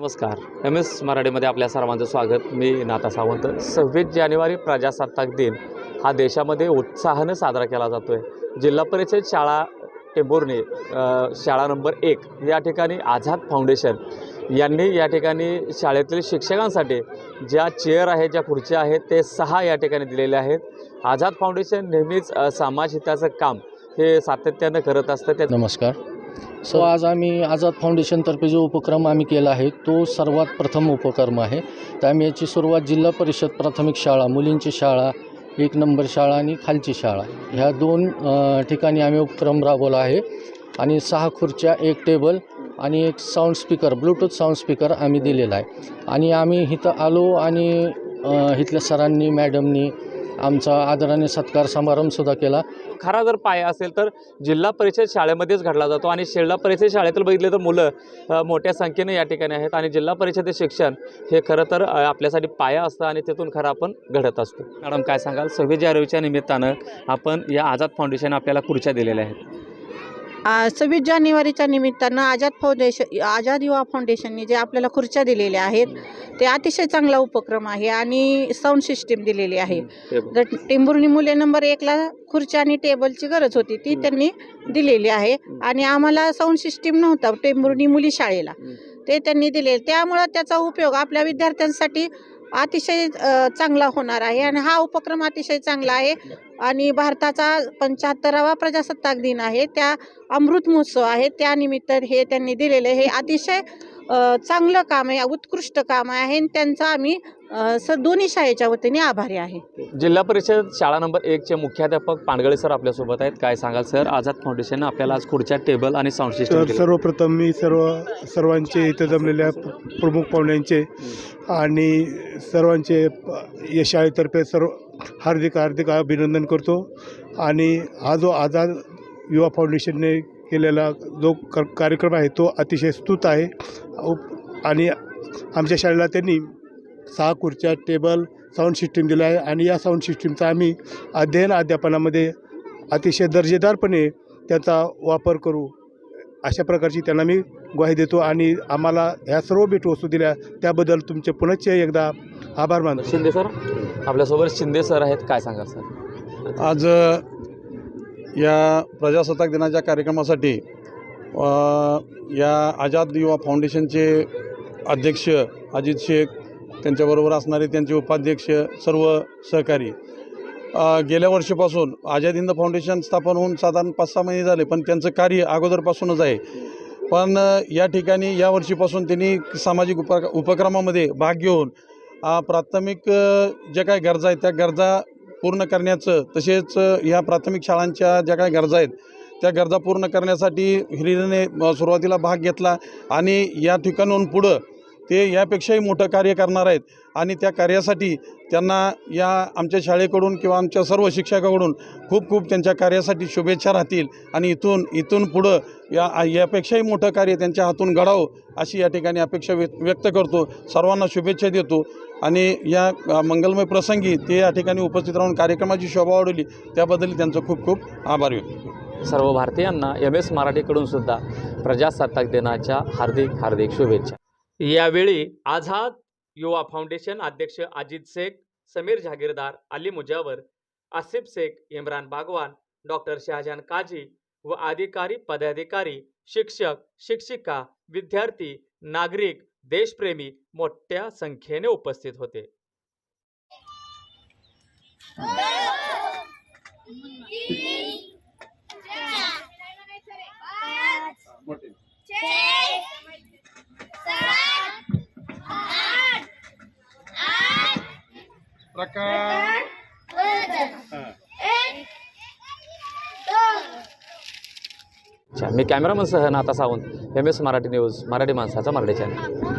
नमस्कार. M S मराठीमध्ये आपल्या सर्वांचं स्वागत. मी नाता सावंत. सव्वीस जानेवारी प्रजासत्ताक दिन. हा देशामध्ये उत्साहानं साजरा केला जातो आहे जिल्हा परिषद शाळा टेंभुर्णी शाळा नंबर एक या ठिकाणी आझाद फाउंडेशन यांनी या ठिकाणी शाळेतील शिक्षकांसाठी ज्या चेअर आहेत ज्या खुर्च्या आहेत ते सहा या ठिकाणी दिलेले आहेत. आझाद फाउंडेशन नेहमीच अ, समाजहिताचं काम हे सातत्यानं करत असतं. त्या नमस्कार. सो आज आम्ही आझाद फाउंडेशनतर्फे जो उपक्रम आम्ही केला आहे तो सर्वात प्रथम उपक्रम आहे. तर आम्ही याची सुरुवात जिल्हा परिषद प्राथमिक शाळा मुलींची शाळा एक नंबर शाळा आणि खालची शाळा ह्या दोन ठिकाणी आम्ही उपक्रम राबवला आहे. आणि सहा खुर्च्या एक टेबल आणि एक sound speaker Bluetooth sound speaker आम्ही दिलेला आहे. आणि आम्ही इथं आलो आणि इथल्या सरांनी मॅडमनी आमचा आदराने सत्कार समारंभसुद्धा केला. खरा जर पाया असेल तर जिल्हा परिषद शाळेमध्येच घडला जातो आणि जिल्हा परिषद शाळेतील बघितले तर मुलं मोठ्या संख्येने या ठिकाणी आहेत आणि जिल्हा परिषदेचे शिक्षण हे खरं तर आपल्यासाठी पाया असतं आणि तिथून खरं आपण घडत असतो. मॅडम काय सांगाल? सव्वीस जानेवारीच्या निमित्तानं आपण या आझाद फाउंडेशन आपल्याला खुर्च्या दिलेल्या आहेत. सव्वीस जानेवारीच्या निमित्तानं आझाद फाउंडेशन आझाद युवा फाउंडेशनने जे आपल्याला खुर्च्या दिलेल्या आहेत ते अतिशय चांगला उपक्रम आहे आणि साऊंड सिस्टीम दिलेली आहे. जर टेंभुर्णी मुले नंबर एकला खुर्च्या आणि टेबलची गरज होती ती. त्यांनी दिलेली आहे. आणि आम्हाला साऊंड सिस्टीम नव्हता टेंभुर्णी मुली शाळेला. ते त्यांनी दिले त्यामुळं त्याचा उपयोग आपल्या विद्यार्थ्यांसाठी अतिशय चांगला होणार आहे आणि हा उपक्रम अतिशय चांगला आहे. आणि भारताचा पंच्याहत्तरावा प्रजासत्ताक दिन आहे. त्या अमृत महोत्सव आहे. त्यानिमित्त हे त्यांनी दिलेले हे अतिशय चांगलं काम आहे उत्कृष्ट काम आहे आणि त्यांचा आम्ही अ, स दोन्ही शाळेच्या वतीने आभारी आहे. जिल्हा परिषद शाळा नंबर एकचे मुख्याध्यापक पांडगळे सर आपल्यासोबत आहेत. काय सांगाल सर? आझाद फाउंडेशन आपल्याला आज खुर्च्या टेबल आणि साऊंड तर सिस्टम सर्वप्रथम मी सर्व सर्वांचे इथं जमलेल्या प- प्रमुख पाहुण्यांचे आणि सर्वांचे प- या शाळेतर्फे सर्व हार्दिक हार्दिक अभिनंदन करतो. आणि हा जो आझाद युवा फाउंडेशनने केलेला जो क कार्यक्रम आहे तो अतिशय स्तुत आहे. आणि आमच्या शाळेला त्यांनी सहा खुर्च्या टेबल साऊंड सिस्टीम दिलं आहे आणि या साऊंड सिस्टीमचा आम्ही अध्ययन अध्यापनामध्ये अतिशय दर्जेदारपणे त्याचा वापर करू. अशा प्रकारची त्यांना मी ग्वाही देतो आणि आम्हाला ह्या सर्व भेटवस्तू दिल्या. त्याबद्दल तुमचे पुनश्च एकदा आभार मानतो. शिंदे सर आपल्यासोबत शिंदे सर आहेत. काय सांगाल सर? आज या प्रजासत्ताक दिनाच्या कार्यक्रमासाठी या आझाद युवा फाउंडेशनचे अध्यक्ष अजित शेख त्यांच्याबरोबर असणारे त्यांचे उपाध्यक्ष सर्व सहकारी गेल्या वर्षीपासून आझाद हिंद फाउंडेशन स्थापन होऊन साधारण पाच सहा महिने झाले पण त्यांचं कार्य अगोदरपासूनच आहे. पण या ठिकाणी या वर्षीपासून त्यांनी सामाजिक उप उपक्रमामध्ये भाग घेऊन प्राथमिक ज्या काही गरजा आहेत त्या गरजा पूर्ण करण्याचं तसेच ह्या प्राथमिक शाळांच्या ज्या काही गरजा आहेत त्या गरजा पूर्ण करण्यासाठी हिरीने सुरुवातीला भाग घेतला आणि या ठिकाणून पुढं ते यापेक्षाही मोठं कार्य करणार आहेत. आणि त्या कार्यासाठी त्यांना या आमच्या शाळेकडून किंवा आमच्या सर्व शिक्षकाकडून खूप खूप त्यांच्या कार्यासाठी शुभेच्छा राहतील. आणि इथून इथून पुढं या यापेक्षाही मोठं कार्य त्यांच्या हातून घडावं अशी या ठिकाणी अपेक्षा व्य व्यक्त करतो. सर्वांना शुभेच्छा देतो. आणि या मंगलमय प्रसंगी ते या ठिकाणी उपस्थित राहून कार्यक्रमाची शोभा वाढवली. त्याबद्दल त्यांचं खूप खूप आभार व्यक्त सर्व भारतीयांना एम एस मराठीकडून सुद्धा प्रजासत्ताक दिनाच्या हार्दिक हार्दिक शुभेच्छा. यावेळी आझाद युवा फाउंडेशन अध्यक्ष अजित शेख समीर जागीरदार अली मुजावर आसिफ शेख इम्रान बागवान डॉक्टर शहाजान काजी व अधिकारी पदाधिकारी शिक्षक शिक्षिका विद्यार्थी नागरिक देशप्रेमी मोठ्या संख्येने उपस्थित होते. अच्छा मी कॅमेरामन सह Nata Sawant M S Marathi news Marathi माणसाचा मराठी चॅनल